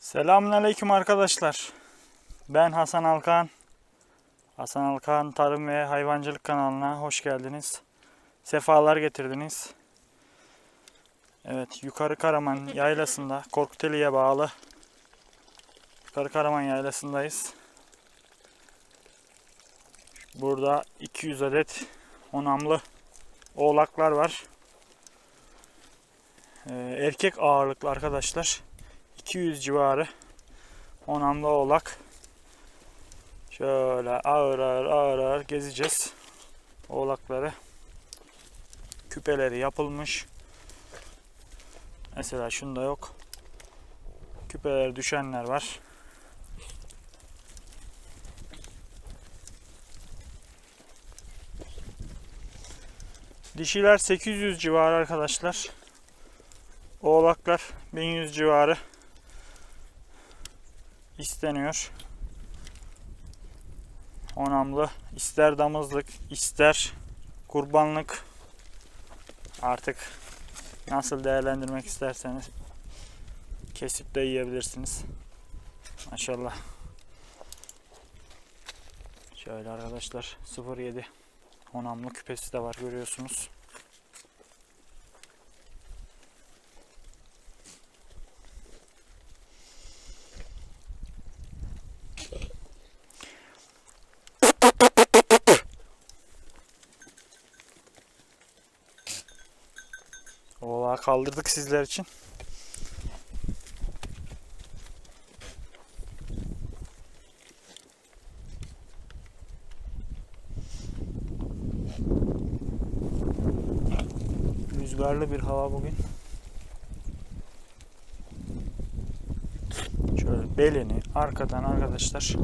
Selamünaleyküm arkadaşlar. Ben Hasan Alkan. Hasan Alkan Tarım ve Hayvancılık kanalına hoş geldiniz. Sefalar getirdiniz. Evet, Yukarı Karaman yaylasında Korkuteli'ye bağlı Yukarı Karaman yaylasındayız. Burada 200 adet onamlı oğlaklar var. Ee, erkek ağırlıklı arkadaşlar. 200 civarı onamlı oğlak. Şöyle ağır ağır ağır ağır gezeceğiz. Oğlakları. Küpeleri yapılmış. Mesela şunda yok. Küpeleri düşenler var. Dişiler 800 civarı arkadaşlar. Oğlaklar 1100 civarı isteniyor. Onamlı ister damızlık ister kurbanlık artık nasıl değerlendirmek isterseniz kesip de yiyebilirsiniz. Maşallah. Şöyle arkadaşlar 07 onamlı küpesi de var görüyorsunuz. Kaldırdık sizler için. Rüzgarlı bir hava bugün. Şöyle belini arkadan arkadaşlar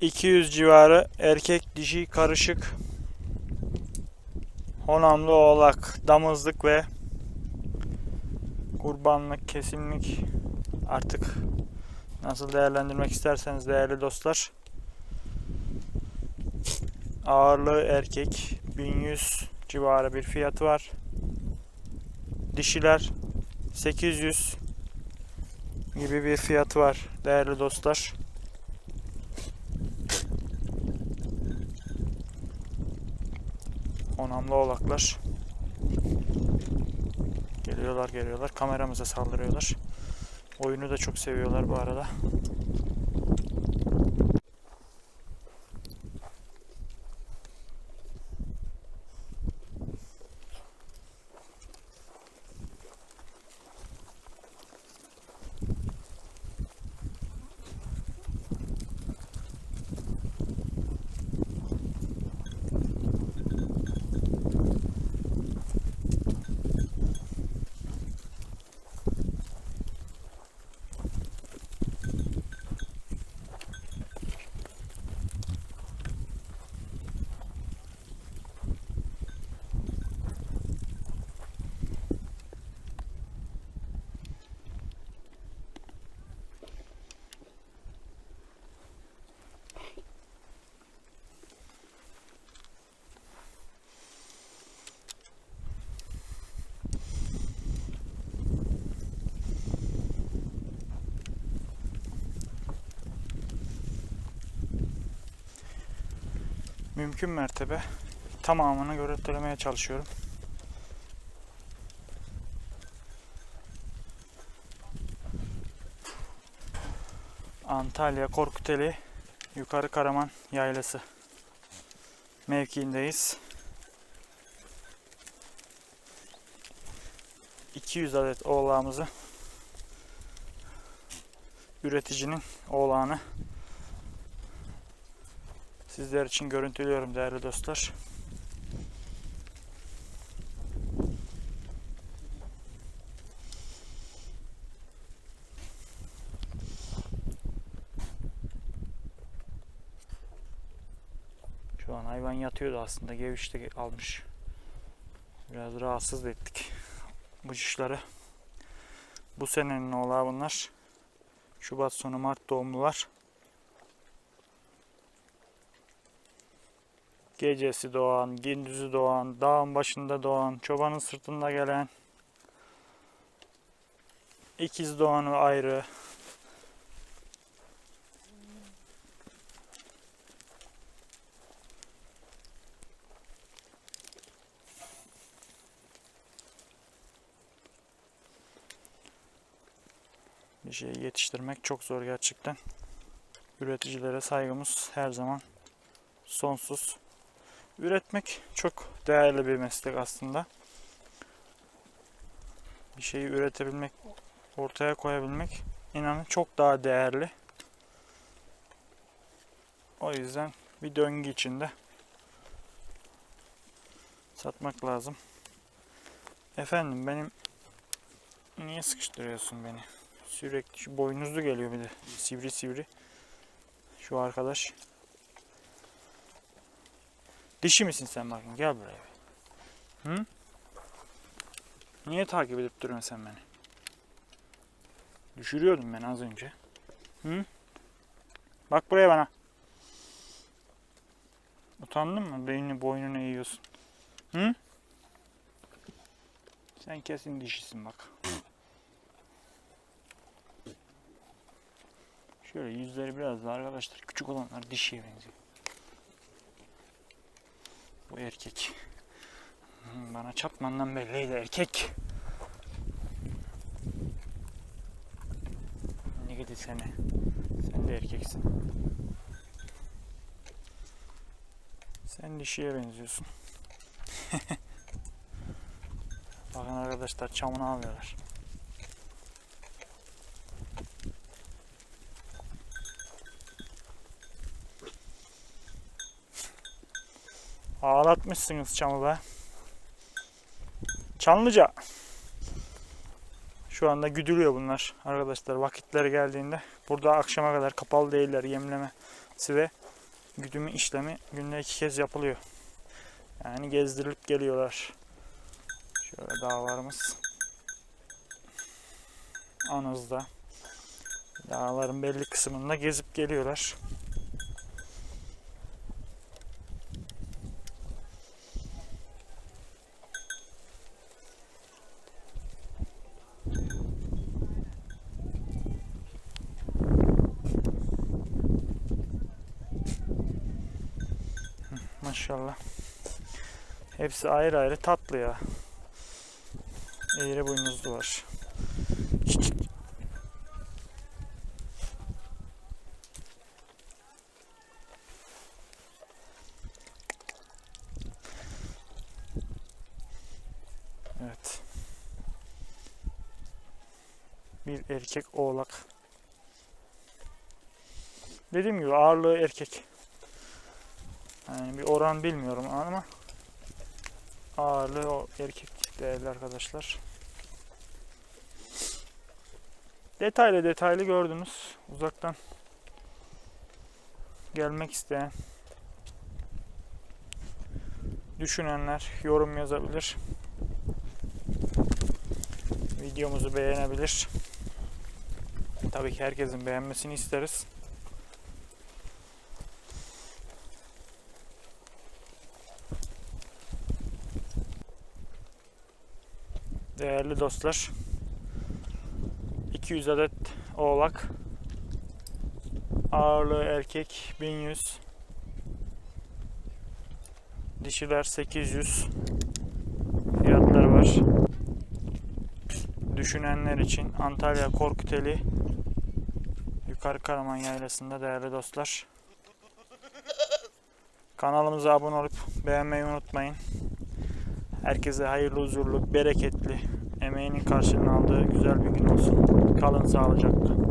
200 civarı erkek dişi karışık honamlı oğlak, damızlık ve kurbanlık, kesimlik artık nasıl değerlendirmek isterseniz değerli dostlar. Ağırlığı erkek 1100 civarı bir fiyatı var. Dişiler 800 gibi bir fiyatı var değerli dostlar. Onamlı oğlaklar. Geliyorlar geliyorlar. Kameramıza saldırıyorlar. Oyunu da çok seviyorlar bu arada. Mümkün mertebe tamamını görüntülemeye çalışıyorum. Antalya Korkuteli Yukarı Karaman Yaylası mevkiindeyiz. 200 adet oğlağımızı üreticinin oğlağını sizler için görüntülüyorum değerli dostlar. Şu an hayvan yatıyordu aslında. Gevişte almış. Biraz rahatsız ettik. Bu cişleri. Bu senenin oğlağı bunlar. Şubat sonu Mart doğumlular. Gecesi doğan, gündüzü doğan, dağın başında doğan, çobanın sırtında gelen, ikiz doğanı ayrı. Bir şeyi yetiştirmek çok zor gerçekten. Üreticilere saygımız her zaman sonsuz. Üretmek çok değerli bir meslek aslında. Bir şeyi üretebilmek, ortaya koyabilmek inanın çok daha değerli. O yüzden bir döngü içinde satmak lazım. Efendim benim niye sıkıştırıyorsun beni? Sürekli şu boynuzlu geliyor bir de sivri sivri. Şu arkadaş. Dişi misin sen bakın gel buraya. Hı? Niye takip edip duruyorsun sen beni? Düşürüyordum ben az önce. Hı? Bak buraya bana. Utandın mı? Beynini boynunu eğiyorsun. Hı? Sen kesin dişisin bak. Şöyle yüzleri biraz da arkadaşlar küçük olanlar dişiye benziyor. Erkek. Bana çapmandan belliydi erkek. Ne gidi seni. Sen de erkeksin. Sen dişiye benziyorsun. Bakın arkadaşlar çamını alıyorlar. Ağlatmışsınız çamı be. Çamlıca. Şu anda güdülüyor bunlar arkadaşlar vakitleri geldiğinde. Burada akşama kadar kapalı değiller yemlemesi ve güdümü işlemi günde iki kez yapılıyor. Yani gezdirilip geliyorlar. Şöyle dağlarımız. Anızda. Dağların belli kısmında gezip geliyorlar. Maşallah. Hepsi ayrı ayrı tatlı ya. Eğri boynuzlu var. Evet. Bir erkek oğlak. Dediğim gibi ağırlığı erkek. Yani bir oran bilmiyorum ama ağırlığı o erkek değerli arkadaşlar. Detaylı detaylı gördünüz. Uzaktan gelmek isteyen düşünenler yorum yazabilir. Videomuzu beğenebilir. Tabii ki herkesin beğenmesini isteriz. Değerli dostlar, 200 adet oğlak, ağırlığı erkek 1100, dişiler 800 fiyatları var. Düşünenler için Antalya Korkuteli Yukarı Karaman Yaylası'nda değerli dostlar. Kanalımıza abone olup beğenmeyi unutmayın. Herkese hayırlı, huzurlu, bereketli, emeğinin karşılığını aldığı güzel bir gün olsun. Kalın sağlıcakla.